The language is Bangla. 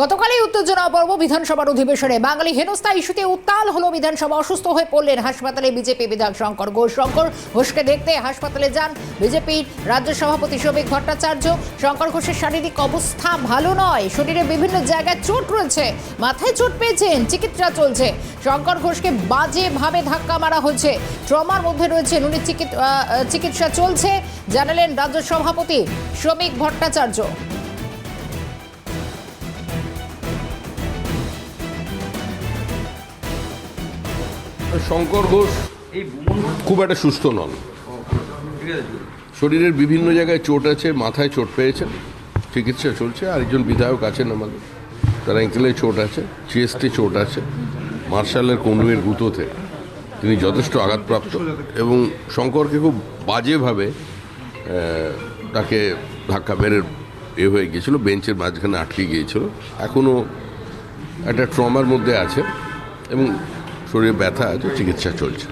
গতকালই উত্তেজনা পর্ব বিধানসভার অধিবেশনে। বাঙালি হেনস্থা ইস্যুতে উত্তাল হলো বিধানসভা, অসুস্থ হয়ে পড়লেন হাসপাতালে বিজেপি বিধায়ক শঙ্কর ঘোষ। শঙ্কর ঘোষকে দেখতে হাসপাতালে যান বিজেপির রাজ্য সভাপতি শ্রমিক ভট্টাচার্য। শঙ্কর ঘোষের শারীরিক অবস্থা ভালো নয়, শরীরে বিভিন্ন জায়গায় চোট রয়েছে, মাথায় চোট পেয়েছেন, চিকিৎসা চলছে। শঙ্কর ঘোষকে বাজেভাবে ধাক্কা মারা হয়েছে ট্রমার মধ্যে রয়েছেন, উনি চিকিৎসা চলছে, জানালেন রাজ্য সভাপতি শ্রমিক ভট্টাচার্য। শঙ্কর ঘোষ খুব একটা সুস্থ নন। শরীরের বিভিন্ন জায়গায় চোট আছে, মাথায় চোট পেয়েছেন চিকিৎসা চলছে আর একজন বিধায়ক আছেন আমাদের। তার অ্যাঙ্কেলে চোট আছে চেস্টে চোট আছে, মার্শালের কনুয়ের গুঁতোতে তিনি যথেষ্ট আঘাতপ্রাপ্ত এবং শঙ্করকে খুব বাজেভাবে তাকে ধাক্কা মেরে এ হয়ে গিয়েছিল, বেঞ্চের মাঝখানে আটকে গিয়েছিল। এখনও একটা ট্রমার মধ্যে আছে এবং শরীরে ব্যথা আছে চিকিৎসা চলছে।